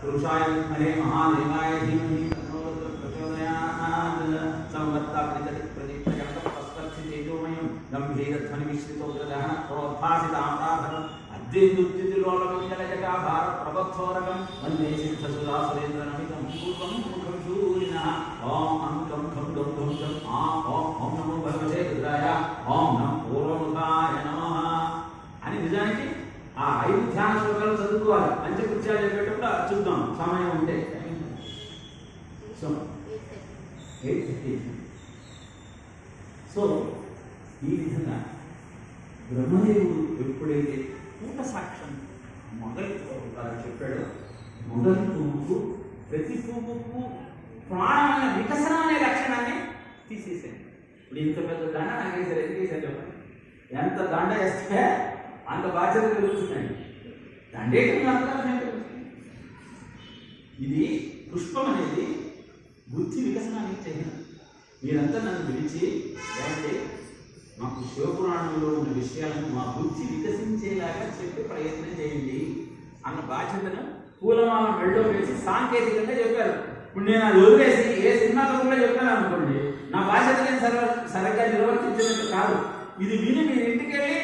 పురుషాయ హరే మహాదేవాయ ధీమహి తన్నో ప్రచోదయాత్ సంవర్తాప్రిత ప్రదీప్తజనక తస్పర్శి తేజోమయం గంభీర ధ్వని మిశ్రితో దహన ప్రోద్భాసిత ఆమ్రాధనం అద్వైతుద్యుతిలోలమంజలజటా భార ప్రభోరకం వందే సిద్ధ సుధా సురేంద్ర నమితం పూర్వం ముఖం శూరిన ఓం అం కం ఖం గం గం గం ఆ ఓం ఓం నమో భగవతే రుద్రాయ ఓం నమో పూర్వముఖాయ నమః అని నిజానికి ఆ ఐదు ధ్యాన శ్లోకాలు చదువుకోవాలి. పంచకృత్యాలు చెప్పేటప్పుడు చూద్దాం. సమయం ఉంటే. సో ఎయిట్ థర్టీ సో ఈ విధంగా బ్రహ్మదేవుడు ఎప్పుడైతే కూట సాక్ష్యం మొదటి పువ్వు చెప్పాడో. మొదటి పువ్వుకు ప్రతి పువ్వుకు ప్రాణమైన వికసనం అనే లక్షణాన్ని తీసేసాడు ఇప్పుడు ఇంత పెద్ద దండ నాకేసారు ఎందుకు వేసారు ఎంత దండ వేస్తే అంత బాధ్యత కలుగుతున్నాయి దండేయటం ఇది పుష్పం అనేది బుద్ధి వికసనానికి చెందిన. మీరంతా నన్ను పిలిచి ఏమంటే మాకు శివపురాణంలో ఉన్న విషయాలను మా బుద్ధి వికసించేలాగా చెప్పే ప్రయత్నం చేయండి అన్న బాధ్యతను పూలమాల మెళ్ళో వేసి సాంకేతికంగా చెప్పారు. ఇప్పుడు నేను అది వదిలేసి ఏ సినిమాలో కూడా చెప్పాను అనుకోండి నా బాధ్యత నేను సరిగ్గా నిర్వర్తించినట్టు కాదు. ఇది విని మీరు ఇంటికి వెళ్ళి